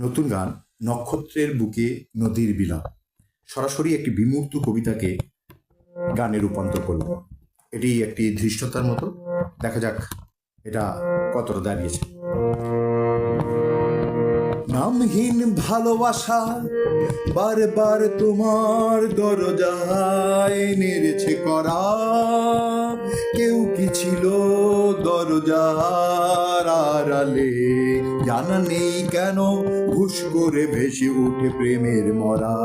নতুন গান নক্ষত্রের বুকে নদীর বিলাপ। সরাসরি একটি বিমূর্ত কবিতাকে গানে রূপান্তর করল। এটি একটি ধৃষ্টতার মতো। দেখা যাক এটা কতটা দাঁড়িয়েছে। নামহীন ভালোবাসা বারবার তোমার দরজায় নেড়েছে করা। কেউ কি ছিল দরজার আড়ালে? জানা নেই কেন ঘুষ করে ভেসে উঠে প্রেমের মরা।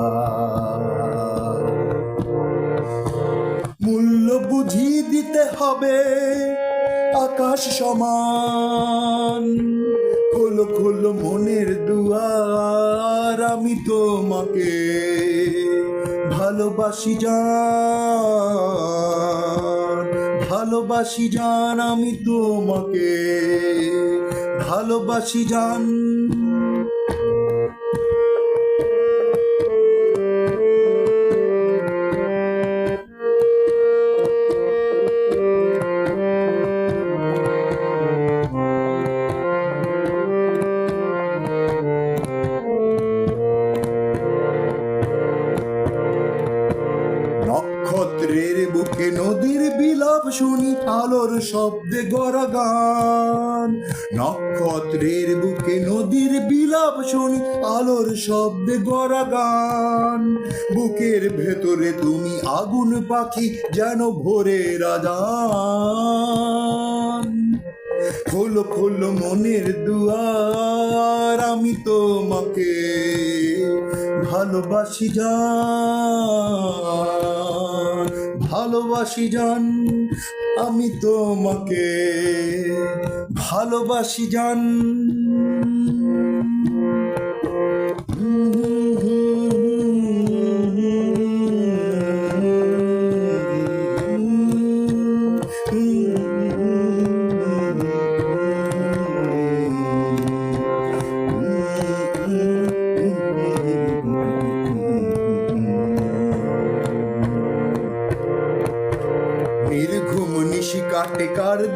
মূল্য বুঝিয়ে দিতে হবে আকাশ সমান। খোলো খোলো মনের দুয়ার আমি তোমাকে ভালোবাসি জান ভালোবাসি জান আমি তোমাকে ভালোবাসি জান। নক্ষত্রের বুকে নদীর বিলাপ শুনি আলোর শব্দে গড়া গান। নক্ষত্রের বুকে নদীর বিলাপ শুনি আলোর শব্দে গড়া গান। বুকের ভেতরে তুমি আগুন পাখি যেন ভোরে রাজান খোলো খোলো মনের দুয়ার আমি তোমাকে ভালোবাসি যান ভালোবাসি যান আমি তোমাকে ভালোবাসি জান।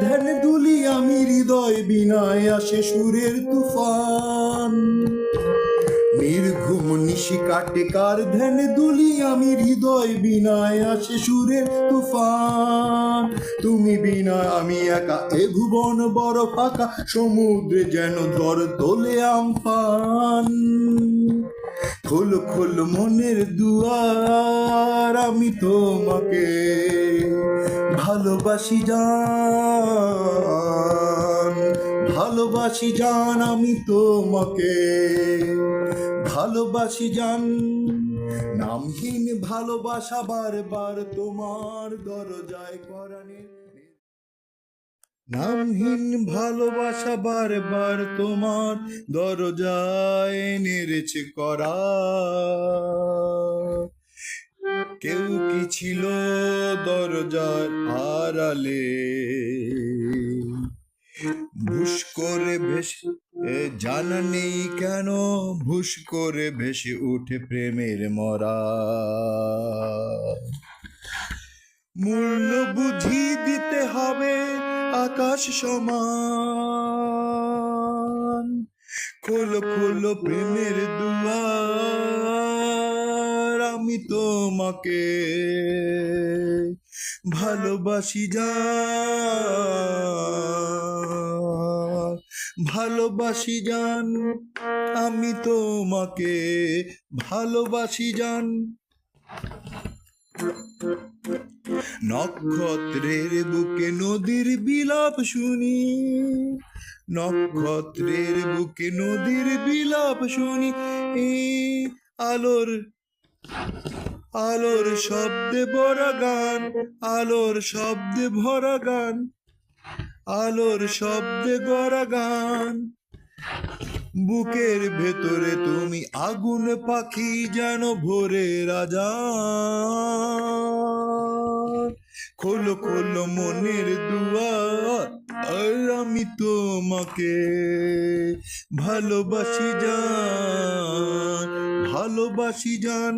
ধ্যান দুলি আমি হৃদয় বিনায় আসে সুরের তুফান। নির্ঘুম নিশি কাটে কার ধ্যান দুলি আমি হৃদয় বিনায় আসে সুরের তুফান। তুমি বিনা আমি একা, এ ভুবন বড় ফাঁকা, সমুদ্রে যেন ধর তোলে আমফান। খোল খোল মনের দুয়ার, আমি তোমাকে ভালোবাসি জান ভালোবাসি জান আমি তোমাকে। ভালোবাসি জান, নামহীন ভালোবাসা বারবার তোমার দরজায় করানে। নামহীন ভালোবাসা বারবার তোমার দরজায় নেড়েছে করা। কেউ কি ছিল দরজার আড়ালে? ভুস করে ভেসে জানা নেই কেন? ভুস করে ভেসে উঠে প্রেমের মরা। মূল্য বুঝি দিতে হবে আকাশ সমান। খোলো খোলো প্রেমের দুয়ার আমি তোমাকে ভালোবাসি যা, ভালোবাসি জান, আমি তোমাকে ভালোবাসি জান। নক্ষত্রের বুকে নদীর বিলাপ শুনি, নক্ষত্রের বুকে নদীর বিলাপ শুনি, এই আলোর আলোর শব্দে ভরা গান, আলোর শব্দে ভরা গান, আলোর শব্দে গড়া গান। বুকের ভেতরে তুমি আগুন পাখি যেন ভোরে রাজা। খোলো খোলো মনের দুয়ার আর আমি তোমাকে ভালোবাসি যান ভালোবাসি জান।